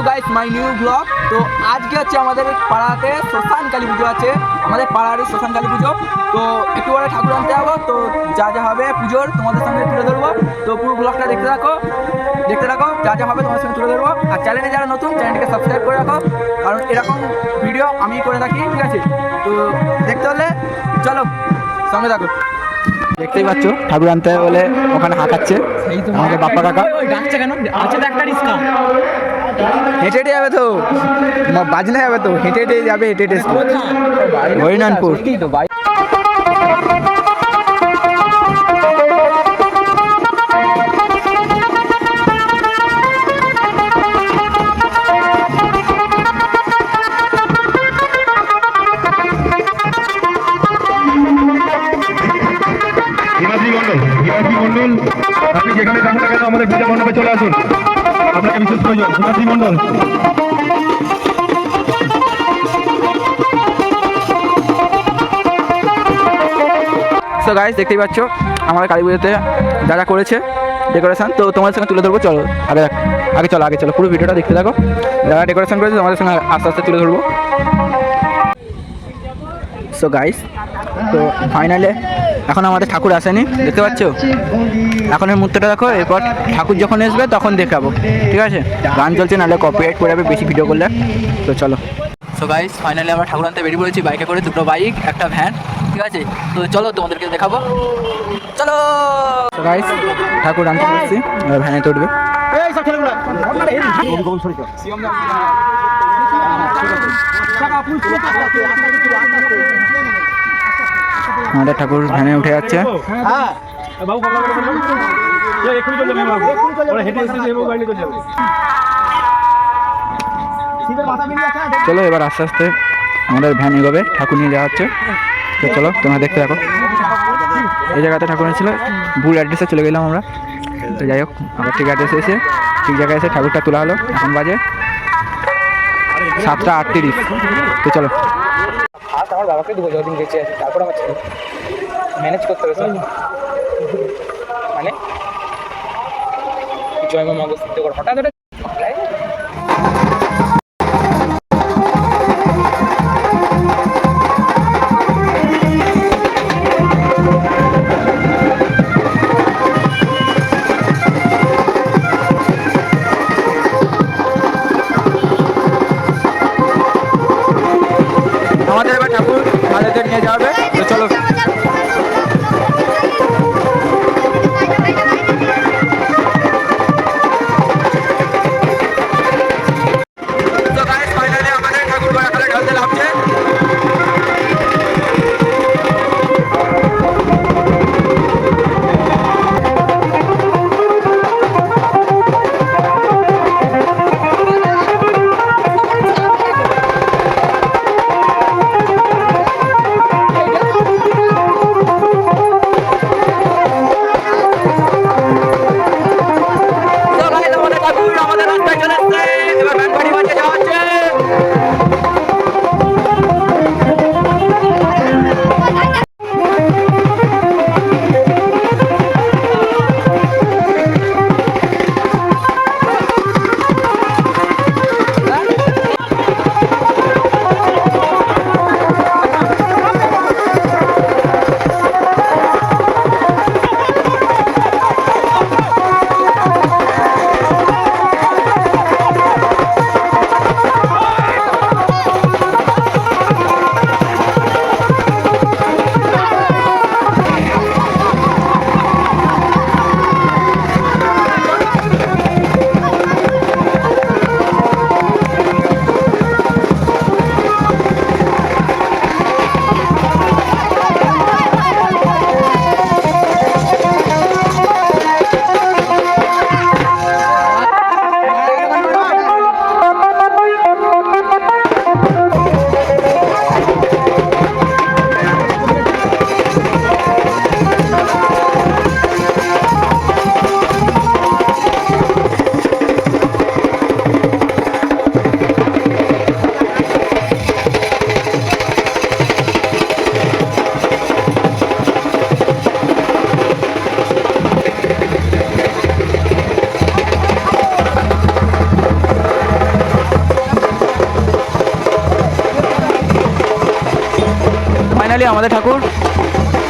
To guys my new blog তো আজকে হচ্ছে আমাদের পাড়াতে শ্মশান কালী পুজো আছে। আমাদের পাড়ারই শ্মশান কালী পুজো। তো একটু পরে ঠাকুর আনতে যাব। তো যা যা হবে পুজোর তোমাদের সঙ্গে তুলে ধরবো। তো পুরো ব্লগটা দেখতে থাকো। দেখতে থাকো যা যা হবে তোমাদের সঙ্গে তুলে ধরবো। আর চ্যানেলে যারা নতুন চ্যানেলটিকে সাবস্ক্রাইব করে রাখো। কারণ এরকম ভিডিও আমি করে থাকি ঠিক আছে? তো দেখতে হলে চলো সঙ্গে থাকো। দেখতেই পাচ্ছ ঠাকুর আনতে বলে ওখানে হাঁকাচ্ছে। আমাদের বাপ্পা কাকা। ডাকছে কেন? আছে একটা রিস্কা। হেঁটে হেঁটে যাবে তো বাজনা যাবে তো হেঁটে হেঁটে যাবে হেঁটে হেঁটে। হরিনানপুর মন্ডল। সো গাইস দেখতেই পাচ্ছ, আমার কালী পুজোতে যা যা করেছে ডেকোরেশন তো তোমাদের সঙ্গে তুলে ধরবো, চলো, আগে আগে চলো আগে চলো, পুরো ভিডিওটা দেখতে থাকো। যারা ডেকোরেশন করেছে, তোমাদের সঙ্গে আস্তে আস্তে তুলে ধরবো। সো গাইস তো ফাইনালে এখন আমাদের ঠাকুর আসেনি দেখতে পাচ্ছ? এখন এই মুহূর্তটা দেখো এরপর ঠাকুর যখন আসবে তখন দেখাবো ঠিক আছে? গান চলছে নাহলে কপিরাইট করে যাবে বেশি ভিডিও করলে। তো চলো। সো গাইস ফাইনালি আমরা ঠাকুর আনতে বেরিয়ে পড়েছি বাইকে করে দুটো বাইক একটা ভ্যান ঠিক আছে? তো চলো তোমাদেরকে দেখাবো। চলো! গাইস ঠাকুর আনতে পেরেছি ভ্যানে তুলবে। আমাদের ঠাকুর ভ্যানে উঠে যাচ্ছে। চলে এবার আস্তে আস্তে আমাদের ভ্যান এগোবে, ঠাকুর নিয়ে যাওয়া হচ্ছে। তো চলো, তোমরা দেখতে থাকো। এই জায়গাতে ঠাকুর ছিল ভুল অ্যাড্রেসে চলে গেলাম আমরা। তো যাই হোক, আবার ঠিক অ্যাড্রেসে এসে, ঠিক জায়গায় এসে ঠাকুরটা তোলা হলো। এখন বাজে সাতটা আটত্রিশ। তো চলো। আমার বাবাকে দেবো যতদিন বেঁচে আছে, তারপর আমার ছেলে। ম্যানেজ করতে হবে মানে? জয় মা মগজ হঠাৎ ঠাকুর মাদেরকে নিয়ে যাওয়া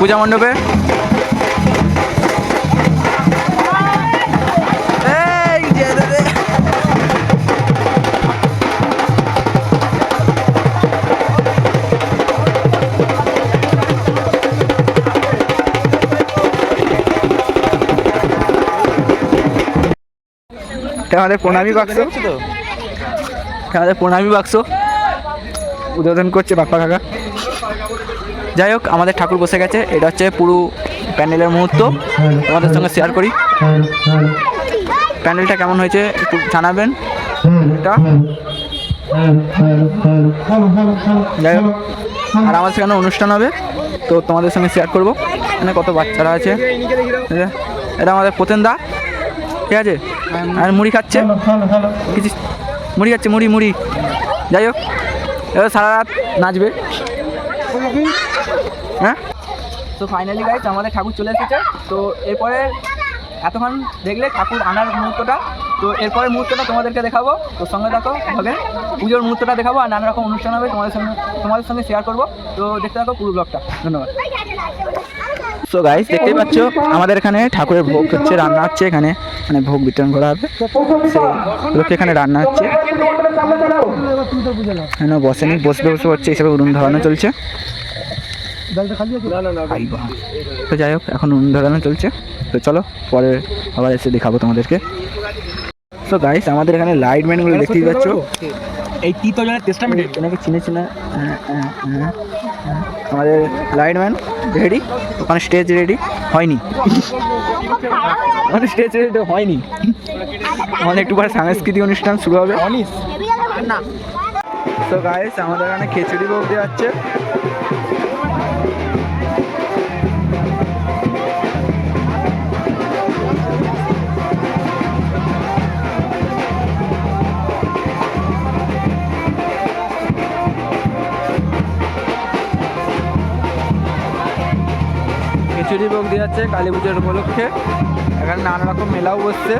পূজা মণ্ডপে? আমাদের প্রণামী বাক্স। তো। আমাদের প্রণামী বাক্স। উদ্বোধন করছে বাপ্পা কাকা। যাই হোক, আমাদের ঠাকুর বসে গেছে। এটা হচ্ছে পুরো প্যান্ডেলের মুহূর্ত। তোমাদের সঙ্গে শেয়ার করি। প্যান্ডেলটা কেমন হয়েছে একটু জানাবেন? এটা? যাই হোক, আর আমার সেখানে অনুষ্ঠান হবে, তো তোমাদের সঙ্গে শেয়ার করব। এখানে কত বাচ্চারা আছে? এটা- আমাদের প্রতেন দা। ঠিক আছে? আর মুড়ি খাচ্ছে। মুড়ি খাচ্ছে, মুড়ি মুড়ি। যাই হোক, এবার সারা রাত নাচবে। হ্যাঁ? তো ফাইনালি গাইজ আমাদের ঠাকুর চলে এসেছে। তো, এরপরে এতক্ষণ দেখলে ঠাকুর আনার মুহূর্তটা। তো, এরপরে মুহূর্তটা তোমাদেরকে দেখাবো। তো, সঙ্গে দেখো ভাবে পুজোর মুহূর্তটা দেখাবো আর নানা রকম অনুষ্ঠান হবে তোমাদের সঙ্গে তোমাদের সঙ্গে শেয়ার করব। তো, দেখতে থাকো পুরো ব্লগটা ধন্যবাদ। সো গাইস দেখতেই পাচ্ছ, আমাদের এখানে ঠাকুরের ভোগ হচ্ছে, রান্না হচ্ছে এখানে। মানে ভোগ বিতরণ করা হবে। লোকে এখানে রান্না হচ্ছে। এখানে বসেনি বসবে, বসে হচ্ছে হিসাবে উনুন ধরানো চলছে। তো যাই হোক, এখন উনুন ধরানো চলছে। তো চলো, পরে আবার এসে দেখাবো তোমাদেরকে। তো গাইস আমাদের এখানে লাইট ম্যানগুলো দেখতেই পাচ্ছ। এই তিতো জলের তেষ্টা মেটে এনাকে চিনে চিনে আমাদের লাইট লাইটম্যান রেডি? ওখানে স্টেজ রেডি হয়নি। ওখানে স্টেজ রেডি হয়নি। আমাদের একটু পরে সাংস্কৃতিক অনুষ্ঠান শুরু হবে। তো গাইস আমাদের এখানে খিচুড়ি দেওয়া খিচুড়ি ভোগ দেওয়া হচ্ছে কালী পুজোর উপলক্ষে। এখানে নানা রকম মেলাও বসছে।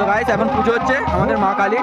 তো গাইস এখন পুজো হচ্ছে আমাদের মা কালী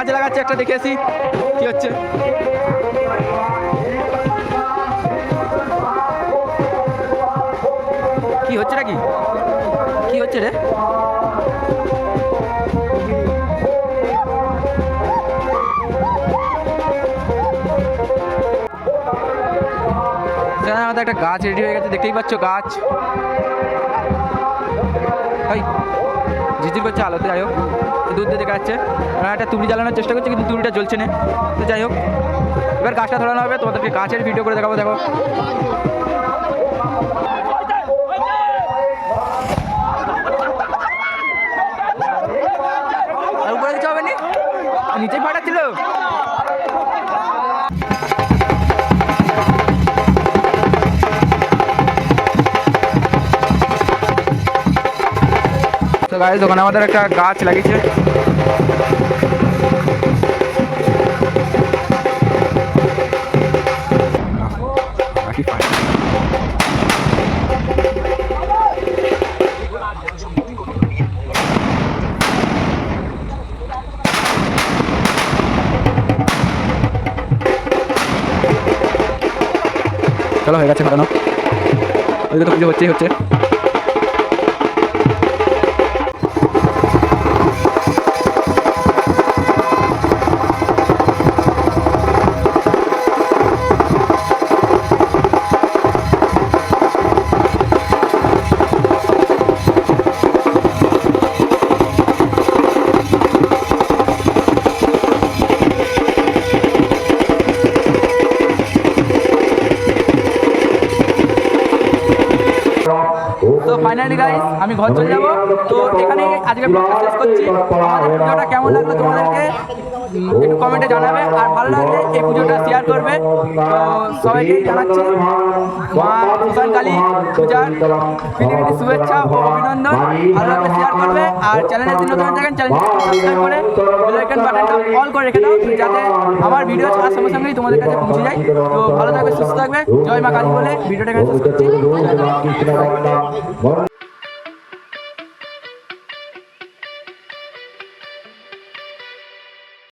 গাছ লাগাচ্ছে, একটা দেখে আসি কি হচ্ছে? কি হচ্ছে নাকি? কি হচ্ছে রে? আমাদের একটা গাছ রেডি হয়ে গেছে, দেখতেই পাচ্ছ গাছ। ঝিঝির করছে আলোতে যাই হোক দুধ দিয়ে দেখা যাচ্ছে ওরা একটা তুড়ি জ্বালানোর চেষ্টা করছে, কিন্তু তুড়িটা জ্বলছে না। তো যাই হোক, এবার গাছটা ধরানো হবে, তোমাদেরকে গাছের ভিডিও করে দেখাবো, দেখো। আর উপরে কিছু হবে নি? নিচেই ফাটাচ্ছিল গাড়ির দোকানে আমাদের একটা গাছ লাগিয়েছে। হয়ে গেছে ফাটানো ওইদিকে তো পুজো হচ্ছেই হচ্ছে। আমি ঘর চলে যাব। তো এখানে আজকে শেষ করছি। আমাদের পুজোটা কেমন লাগল তোমাদেরকে একটু কমেন্টে জানাবে। আর ভালো লাগলে এই পুজোটা শেয়ার করবে। তো সবাইকে জানাচ্ছি, মা কালী পূজার ফিরি শুভেচ্ছা ও অভিনন্দন। ভালো লাগলে শেয়ার করবে। আর চ্যানেলে যদি নতুন থাকেন চ্যানেলটি সাবস্ক্রাইব করে বেলাইকন বাটনটা অল করে রেখে দাও, যাতে আমার ভিডিও ছাড়ার সঙ্গে সঙ্গেই তোমাদের কাছে পৌঁছে যায়। তো ভালো থাকবে, সুস্থ থাকবে। জয় মা কালী বলে ভিডিওটা এখানে শেষ করছি।